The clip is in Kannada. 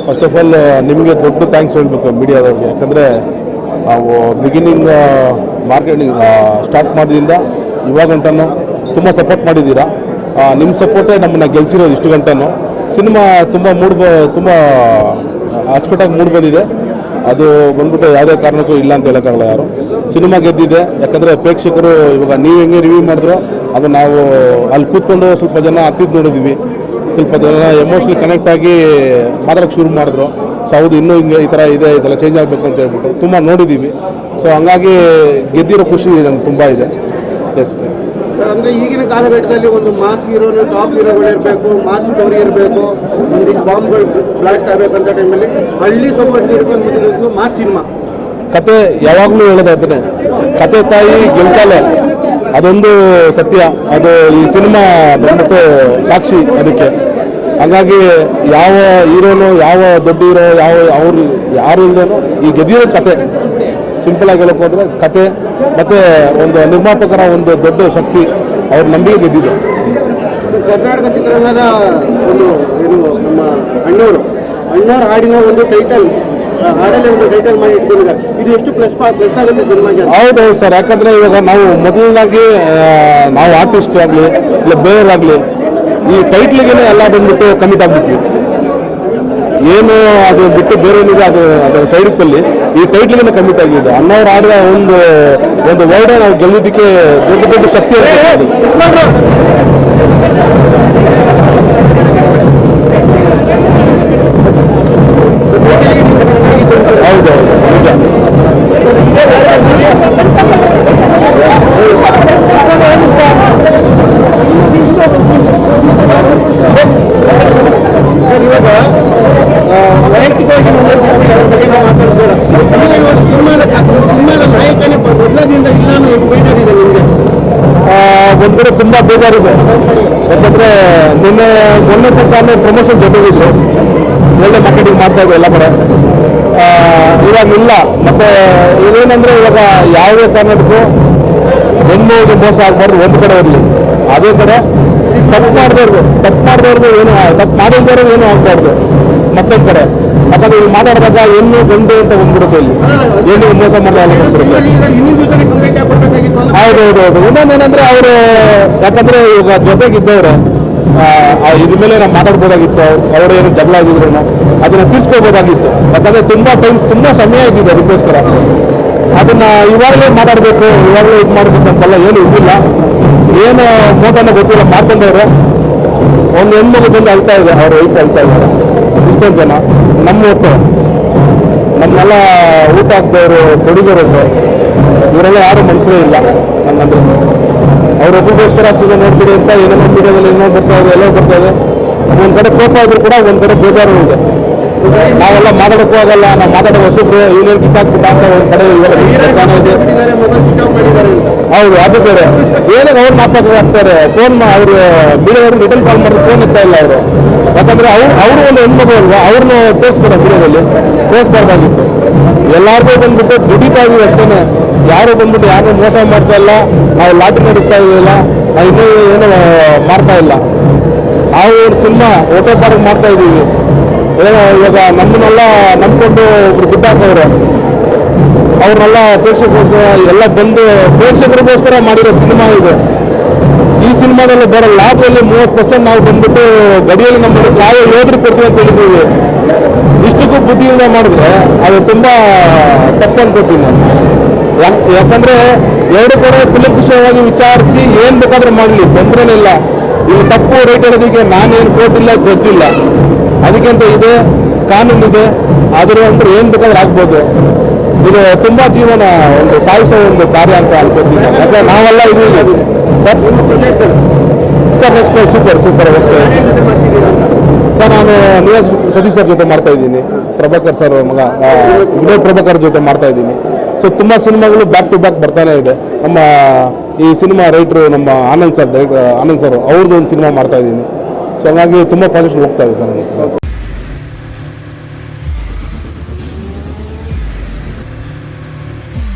ಫಸ್ಟ್ ಆಫ್ ಆಲ್ ನಿಮಗೆ ದೊಡ್ಡ ಥ್ಯಾಂಕ್ಸ್ ಹೇಳಬೇಕು ಮೀಡಿಯಾದವ್ರಿಗೆ. ಯಾಕಂದರೆ, ನಾವು ಬಿಗಿನಿಂಗ್ ಮಾರ್ಕೆಟಿಂಗ್ ಸ್ಟಾರ್ಟ್ ಮಾಡಿದಿಂದ ಇವಾಗ ಗಂಟನೂ ತುಂಬ ಸಪೋರ್ಟ್ ಮಾಡಿದ್ದೀರಾ? ನಿಮ್ಮ ಸಪೋರ್ಟೇ ನಮ್ಮನ್ನು ಗೆಲ್ಸಿರೋದು ಇಷ್ಟು ಗಂಟನೂ. ಸಿನಿಮಾ ತುಂಬ ಮೂಡ್ ತುಂಬ ಅಚ್ಚುಕಟ್ಟಾಗಿ ಮೂಡ್ ಬಂದಿದೆ. ಅದು ಬಂದ್ಬಿಟ್ಟು ಯಾವುದೇ ಕಾರಣಕ್ಕೂ ಇಲ್ಲ ಅಂತ ಹೇಳೋಕ್ಕಾಗಲ್ಲ ಯಾರು. ಸಿನಿಮಾ ಗೆದ್ದಿದೆ. ಯಾಕಂದರೆ ಪ್ರೇಕ್ಷಕರು ಇವಾಗ ನೀವು ಹೆಂಗೆ ರಿವ್ಯೂ ಮಾಡಿದ್ರು, ಅದು ನಾವು ಅಲ್ಲಿ ಕೂತ್ಕೊಂಡು ಸ್ವಲ್ಪ ಜನ ಹತ್ತಿದ್ದು ನೋಡಿದ್ವಿ. ಸ್ವಲ್ಪ ಜನ ಎಮೋಷ್ನಲಿ ಕನೆಕ್ಟ್ ಆಗಿ ಮಾತಾಡೋಕ್ಕೆ ಶುರು ಮಾಡಿದ್ರು. ಸೊ ಹೌದು ಇನ್ನೂ ಹಿಂಗೆ ಈ ಥರ ಇದೆ ಇದೆಲ್ಲ ಚೇಂಜ್ ಆಗಬೇಕು ಅಂತ ಹೇಳ್ಬಿಟ್ಟು ತುಂಬ ನೋಡಿದ್ದೀವಿ ಸೊ ಹಂಗಾಗಿ ಗೆದ್ದಿರೋ ಖುಷಿ ನಂಗೆ ತುಂಬ ಇದೆ. ಎಸ್ ಅಂದ್ರೆ ಈಗಿನ ಕಾಲಘಟ್ಟದಲ್ಲಿ ಒಂದು ಮಾಸ್ ಹೀರೋನು ಟಾಪ್ ಹೀರೋಗಳು ಇರಬೇಕು ಮಾಸ್ ಸ್ಟೋರಿ ಇರಬೇಕು ಒಂದು ಬಾಂಬ್ಗಳು ಬ್ಲಾಸ್ಟ್ ಆಗಬೇಕು ಅಂತ ಟೈಮಲ್ಲಿ ಹಳ್ಳಿ ಹಿಡ್ಕೊಂಡು ಮಾಸ್ ಸಿನಿಮಾ. ಕತೆ ಯಾವಾಗಲೂ ಹೇಳೋದಾದ್ರೆ ಕತೆ ತಾಯಿ ಗೆಲ್ತಾಳೆ. ಅದೊಂದು ಸತ್ಯ. ಅದು ಈ ಸಿನಿಮಾ ಬಂದ್ಬಿಟ್ಟು ಸಾಕ್ಷಿ ಅದಕ್ಕೆ. ಹಾಗಾಗಿ ಯಾವ ಹೀರೋನು, ಯಾವ ದೊಡ್ಡ ಹೀರೋ, ಯಾವ ಅವ್ರು ಯಾರು ಇಲ್ಲದೇನು ಈ ಗೆದ್ದಿರೋ ಕತೆ. ಸಿಂಪಲ್ ಆಗಿ ಹೇಳಕ್ ಹೋದ್ರೆ ಕತೆ ಮತ್ತೆ ಒಂದು ನಿರ್ಮಾಪಕರ ಒಂದು ದೊಡ್ಡ ಶಕ್ತಿ ಅವ್ರ ನಂಬಿಕೆ ಗೆದ್ದಿದೆ ಕರ್ನಾಟಕ ಚಿತ್ರರಂಗದ ಒಂದು ಏನು ನಮ್ಮ ಅಣ್ಣವರು. ಅಣ್ಣವ್ರ ಹಾಡಿನ ಒಂದು ಟೈಟಲ್ ಹಾಡಲ್ಲಿ ಒಂದು ಟೈಟಲ್ ಮಾಡಿ ಇಟ್ಕೊಂಡಿದ್ದಾರೆ ಇದು ಎಷ್ಟು ಪ್ಲಸ್ ಪ್ಲಸ್ ಆಗುತ್ತೆ ಸಿನಿಮಾಗೆ ಹೌದು ಸರ್ ಯಾಕಂದ್ರೆ ಇವಾಗ ನಾವು ಮೊದಲನಾಗಿ ನಾವು ಆರ್ಟಿಸ್ಟ್ ಆಗಲಿ ಇಲ್ಲ ಬೇರೆಯವರಾಗಲಿ ಈ ಟೈಟ್ಲಿಗೆ ಎಲ್ಲ ಬಂದ್ಬಿಟ್ಟು ಕಮಿಟ್ ಆಗ್ಬಿಟ್ವಿ ಏನು ಅದು ಬಿಟ್ಟು ಬೇರೆ ಏನಿದೆ ಅದು ಅದರ ಸೈಡಿತ್ತಲ್ಲಿ ಈ ಟೈಟ್ಲಿಗೆ ಕಮಿಟ್ ಆಗಿದೆ ಅನ್ನೋರು ಆಡಿದ ಒಂದು ಒಂದು ವರ್ಡ್ ನಾವು ಗೆಲ್ಲೋದಕ್ಕೆ ದೊಡ್ಡ ದೊಡ್ಡ ಶಕ್ತಿ ಕಡೆ ತುಂಬಾ ಬೇಜಾರಿದೆ. ಯಾಕಂದ್ರೆ ನಿನ್ನೆ ಮೊನ್ನೆ ತನಕ ಪ್ರಮೋಷನ್ ಜೊತೆಗಿದ್ರು ಒಳ್ಳೆ ಮಾರ್ಕೆಟಿಂಗ್ ಮಾಡ್ತಾ ಇದ್ದೆ ಎಲ್ಲ ಕಡೆ. ಇವಾಗ ಇಲ್ಲ. ಮತ್ತೆ ಇದೇನಂದ್ರೆ ಇವಾಗ ಯಾವುದೇ ಕಾರಣಕ್ಕೂ ಹೆಣ್ಣು ಮೋಸ ಆಗ್ಬಾರ್ದು, ಒಂದು ಕಡೆ ಇರಲಿ. ಅದೇ ಕಡೆ ತಪ್ಪು ಮಾಡಿದವ್ರು ತಪ್ಪು ಮಾಡಿದವ್ರಿಗೂ ಏನು, ತಪ್ಪು ಮಾಡಿದವ್ರು ಏನು ಆಗ್ಬಾರ್ದು. ಮತ್ತೊಂದು ಕಡೆ. ಯಾಕಂದ್ರೆ ಇಲ್ಲಿ ಮಾತಾಡಿದಾಗ ಹೆಣ್ಣು ಗಂಡು ಅಂತ ಬಂದ್ಬಿಡುತ್ತೆ ಇಲ್ಲಿ. ಹೆಣ್ಣು ಮೋಸ ಮಾಡಲ್ಲ ಈಗ ಇನ್ನೊಂದು ಏನಂದ್ರೆ ಹೌದೌದು ಅವರು, ಯಾಕಂದ್ರೆ ಇವಾಗ ಜೊತೆಗಿದ್ದವ್ರೆ ಇದ್ರ ಮೇಲೆ ನಾವು ಮಾತಾಡ್ಬೋದಾಗಿತ್ತು, ಅವರು ಏನು ಜಗಳ ಆಗಿದ್ರು ಅದನ್ನ ತೀರ್ಸ್ಕೋಬೋದಾಗಿತ್ತು ಯಾಕಂದ್ರೆ ತುಂಬಾ ಟೈಮ್, ತುಂಬಾ ಸಮಯ ಇದ್ದಿದೆ ಅದಕ್ಕೋಸ್ಕರ. ಅದನ್ನ ಇವಾಗಲೇ ಮಾತಾಡಬೇಕು, ಇವಾಗಲೇ ಇದು ಮಾಡಬೇಕು ಅಂತೆಲ್ಲ ಏನು ಇದಿಲ್ಲ. ಏನು ಮೋಟನ ಗೊತ್ತಿಲ್ಲ, ಮಾಡ್ಕೊಂಡವ್ರೆ. ಒಂದು ಹೆಣ್ಮಗು ಬಂದು ಅಳ್ತಾ ಇದೆ ಅವ್ರ ವೈಫ್ ಅಳ್ತಾ ಇದ್ದಾರೆ. ಇಷ್ಟೊಂದು ಜನ. ನಮ್ಮ ಒಟ್ಟು ನಮ್ಮೆಲ್ಲ ಊಟ ಹಾಕ್ದವರು, ಕೊಡಿದವರು ಇವರೆಲ್ಲ ಯಾರು ಮನುಷ್ಯರೇ ಇಲ್ಲ ನನ್ನಂದ್ರೆ ಒಬ್ಬಗೋಸ್ಕರ ಸಿಗ ನೋಡ್ಬಿಡಿ ಅಂತ ಏನೋ ಮೀಡಿಯಾದಲ್ಲಿ ಏನೋ ಬರ್ತಾ ಇದೆ ಎಲ್ಲೋ ಬರ್ತಾ ಇದೆ ಒಂದ್ ಕಡೆ ಕೋಪ ಇದ್ರು ಕೂಡ ಒಂದ್ ಕಡೆ ಬೇಜಾರು ಇದೆ. ನಾವೆಲ್ಲ ಮಾತಾಡಕ್ಕೂ ಆಗಲ್ಲ, ನಾವು ಮಾತಾಡೋ ಹೊಸಬ್ರು, ಏನೇನು ಕಿತ್ತಾಕ್ಬಿಟ್ಟು ಒಂದ್ ಕಡೆ ಇದೆ. ಹೌದು, ಅದು ಬೇರೆ. ಏನಾಗ ಅವ್ರು ಮಾತಾಡ್ತಾರೆ ಆಗ್ತಾರೆ. ಫೋನ್ ಅವರು ಮೀಡಿಯಾದವ್ರು ರಿಟರ್ನ್ ಕಾಲ್ ಮಾಡಿದ್ರೆ ಫೋನ್ ಇರ್ತಾ ಇಲ್ಲ ಅವರು. ಯಾಕಂದ್ರೆ ಅವ್ರು ಅವರು ಒಂದು ಹೆಣ್ಮಗು ಅಲ್ವಾ? ಅವ್ರನ್ನ ತೋರಿಸ್ಬೇಡ ಮೀಡಿಯಾದಲ್ಲಿ ತೋರಿಸ್ಬಾರ್ದಾಗಿತ್ತು ಎಲ್ಲಾರ್ಗೂ ಬಂದ್ಬಿಟ್ಟು ದುಡಿತಾ ಇದೀವಿ ಅಷ್ಟೇ ಯಾರು ಬಂದ್ಬಿಟ್ಟು ಯಾರು ಮೋಸ ಮಾಡ್ತಾ ಇಲ್ಲ. ನಾವು ಲಾಟಿ ನಡೆಸ್ತಾ ಇದ್ದೀವಿಲ್ಲ ನಾವು ಇನ್ನೂ ಏನು ಮಾಡ್ತಾ ಇಲ್ಲ. ಆ ಒಂದು ಸಿನಿಮಾ ಓಟೋ ಪಾರ್ಕ್ ಮಾಡ್ತಾ ಇದ್ದೀವಿ. ಏನೋ ಇವಾಗ ನಮ್ಮನ್ನೆಲ್ಲ ನಂಬ್ಕೊಂಡು ಒಬ್ರು ಹಾಕೋರು ಅವ್ರನ್ನೆಲ್ಲ ಪ್ರೇಕ್ಷಕರಿಗೋಸ್ಕರ, ಎಲ್ಲ ಬಂದು ಪ್ರೇಕ್ಷಕರಿಗೋಸ್ಕರ ಮಾಡಿರೋ ಸಿನಿಮಾ ಇದು. ಈ ಸಿನಿಮಾದಲ್ಲಿ ಬರೋ ಲಾಭದಲ್ಲಿ ಮೂವತ್ತು ಪರ್ಸೆಂಟ್ ನಾವು ಬಂದ್ಬಿಟ್ಟು ಗಡಿಯಲ್ಲಿ ನಮ್ಮ ಕಾಯ ಯೋಧರು ಕೊಡ್ತೀವಿ ಅಂತ ಹೇಳಿದ್ದೀವಿ. ಇಷ್ಟಕ್ಕೂ ಬುದ್ಧಿಯಿಂದ ಮಾಡಿದ್ರೆ ಅದು ತುಂಬ ತಪ್ಪು ಅನ್ಕೋತೀನಿ ನಾನು. ಯಾಕ್- ಯಾಕಂದ್ರೆ ಎರಡು ಕಡೆ ಕುಲಕುಶವಾಗಿ ವಿಚಾರಿಸಿ ಏನು ಬೇಕಾದ್ರೂ ಮಾಡಲಿ ತೊಂದರೆ ಇಲ್ಲ. ಇಲ್ಲಿ ತಪ್ಪು ರೇಟ್ ಹೇಳೋದಕ್ಕೆ ನಾನೇನು ಕೋರ್ಟ್ ಇಲ್ಲ ಜಡ್ಜ್ ಇಲ್ಲ. ಅದಕ್ಕಿಂತ ಇದೆ ಕಾನೂನು ಇದೆ ಆದರೂ ಅಂದ್ರೆ ಏನು ಬೇಕಾದ್ರೂ ಆಗ್ಬೋದು. ಇದು ತುಂಬಾ ಜೀವನ ಒಂದು ಸಾಯಿಸೋ ಒಂದು ಕಾರ್ಯ ಅಂತ ಅನ್ಕೋತೀನಿ. ನಾವೆಲ್ಲ ಇದು sir sir next super super okay sir, ನಾನು ನಿವಾಸ್ ಸತೀಶ್ ಸರ್ ಜೊತೆ ಮಾಡ್ತಾ ಇದ್ದೀನಿ. ಪ್ರಭಾಕರ್ ಸರ್ ಮಗ ವಿನೋದ್ ಪ್ರಭಾಕರ್ ಜೊತೆ ಮಾಡ್ತಾ ಇದ್ದೀನಿ. ಸೊ ತುಂಬ ಸಿನಿಮಾಗಳು ಬ್ಯಾಕ್ ಟು ಬ್ಯಾಕ್ ಬರ್ತಾನೆ ಇದೆ. ನಮ್ಮ ಈ ಸಿನಿಮಾ ರೈಟ್ರು ನಮ್ಮ Anand sir director Anand sir ಅವ್ರದ್ದು ಒಂದು ಸಿನಿಮಾ ಮಾಡ್ತಾ ಇದ್ದೀನಿ. ಸೊ ಹಾಗಾಗಿ ತುಂಬ ಪ್ರಾಜೆಕ್ಟ್ ಹೋಗ್ತಾ ಇದೆ ಸರ್